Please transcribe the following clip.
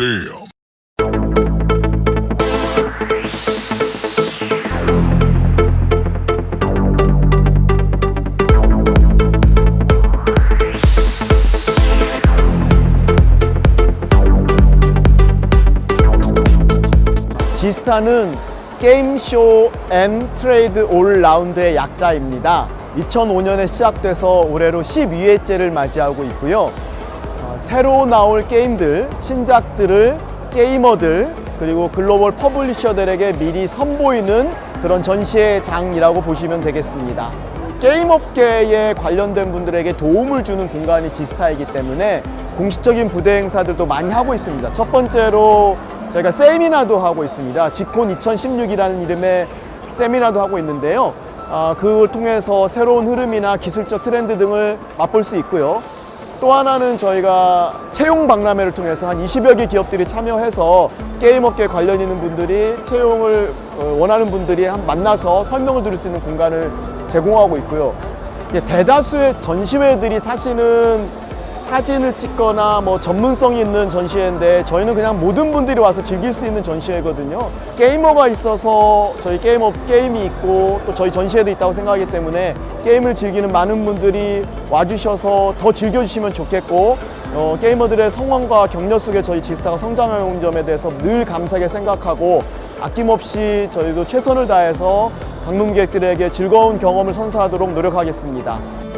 Damn. 지스타는 게임쇼 앤 트레이드 올 라운드의 약자입니다. 2005년에 시작돼서 올해로 12회째를 맞이하고 있고요. 어, 새로 나올 게임들, 신작들을 게이머들 그리고 글로벌 퍼블리셔들에게 미리 선보이는 그런 전시회 장이라고 보시면 되겠습니다. 게임 업계에 관련된 분들에게 도움을 주는 공간이 지스타이기 때문에 공식적인 부대 행사들도 많이 하고 있습니다. 첫 번째로 저희가 세미나도 하고 있습니다. 지콘 2016이라는 이름의 세미나도 하고 있는데요. 아, 그걸 통해서 새로운 흐름이나 기술적 트렌드 등을 맛볼 수 있고요. 또 하나는 저희가 채용 박람회를 통해서 한 20여 개 기업들이 참여해서 게임업계 관련 있는 분들이 채용을 어, 원하는 분들이 한 만나서 설명을 들을 수 있는 공간을 제공하고 있고요. 대다수의 전시회들이 사실은 사진을 찍거나 뭐 전문성이 있는 전시회인데 저희는 그냥 모든 분들이 와서 즐길 수 있는 전시회거든요. 게이머가 있어서 저희 게임업 게임이 있고 또 저희 전시회도 있다고 생각하기 때문에 게임을 즐기는 많은 분들이 와주셔서 더 즐겨주시면 좋겠고 어, 게이머들의 성원과 격려 속에 저희 지스타가 성장해 온 점에 대해서 늘 감사하게 생각하고 아낌없이 저희도 최선을 다해서 방문객들에게 즐거운 경험을 선사하도록 노력하겠습니다.